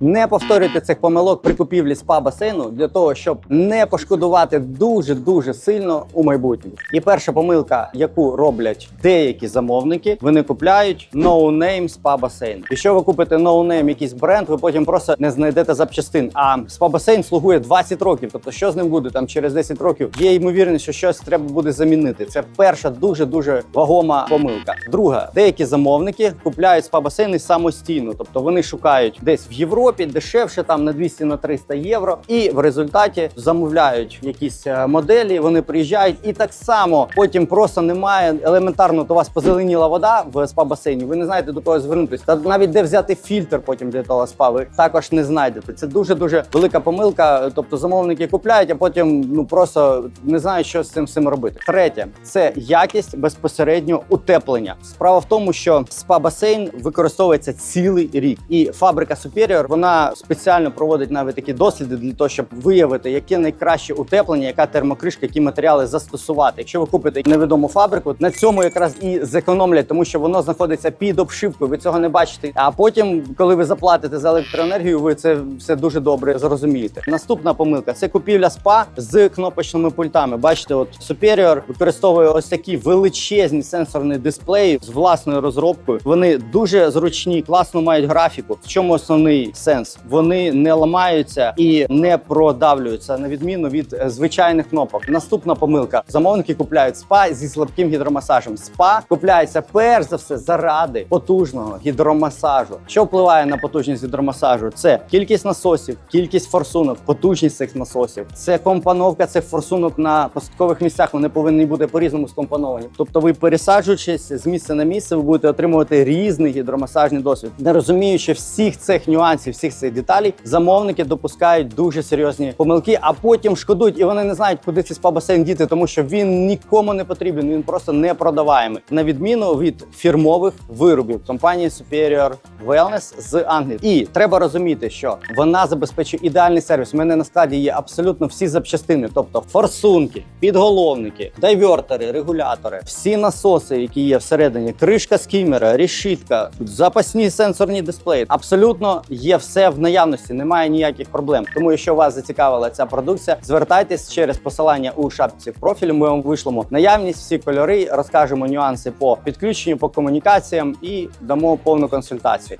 Не повторюйте цих помилок при купівлі спа басейну для того, щоб не пошкодувати дуже дуже сильно у майбутньому. І перша помилка, яку роблять деякі замовники, вони купляють no-name спа басейн. Якщо ви купите no-name якийсь бренд, ви потім просто не знайдете запчастин. А спа басейн слугує 20 років. Тобто, що з ним буде там через 10 років? Є ймовірність, що щось треба буде замінити. Це перша дуже дуже вагома помилка. Друга, деякі замовники купляють спа басейни самостійно, тобто вони шукають десь в Європі дешевше, там на 200 на 300 євро, і в результаті замовляють якісь е, моделі. Вони приїжджають, і так само потім просто немає елементарно. То у вас позеленіла вода в спа басейні. Ви не знаєте до кого звернутися. Та навіть де взяти фільтр потім для того спа, ви також не знайдете. Це дуже дуже велика помилка. Тобто замовники купляють, а потім ну просто не знають, що з цим всім робити. Третє це якість безпосередньо утеплення. Справа в тому, що спа басейн використовується цілий рік, і фабрика Superior вона спеціально проводить навіть такі досліди для того, щоб виявити, яке найкраще утеплення, яка термокришка, які матеріали застосувати. Якщо ви купите невідому фабрику, на цьому якраз і зекономлять, тому що воно знаходиться під обшивкою. Ви цього не бачите. А потім, коли ви заплатите за електроенергію, ви це все дуже добре зрозумієте. Наступна помилка це купівля спа з кнопочними пультами. Бачите, от Superior використовує ось такі величезні сенсорні дисплеї з власною розробкою. Вони дуже зручні, класно мають графіку. В чому основний сенс? Вони не ламаються і не продавлюються на відміну від е, звичайних кнопок. Наступна помилка: замовники купляють спа зі слабким гідромасажем. Спа купляється перш за все заради потужного гідромасажу. Що впливає на потужність гідромасажу? Це кількість насосів, кількість форсунок, потужність цих насосів. Це компоновка цих форсунок на посадкових місцях. Вони повинні бути по-різному скомпоновані. Тобто, ви пересаджуючись з місця на місце, ви будете отримувати різний гідромасажний досвід. Не розуміючи всіх цих нюансів, всіх цих деталей, замовники допускають дуже серйозні помилки, а потім шкодують, і вони не знають, куди цей спа-басейн діти, тому що він нікому не потрібен. Він просто не продаваємий. На відміну від фірмових виробів компанії Superior Wellness з Англії. І треба розуміти, що вона забезпечує ідеальний сервіс. У мене на складі є абсолютно всі запчастини, тобто форсунки, підголовники, дайвертери, регулятори, всі насоси, які є всередині, кришка скімера, рішітка, запасні сенсорні дисплеї. Абсолютно є все в наявності, немає ніяких проблем. Тому, якщо вас зацікавила ця продукція, звертайтесь через посилання у шапці профілю. Ми вам вишлемо наявність, всі кольори, розкажемо нюанси по підключенню, по комунікаціям і дамо повну консультацію.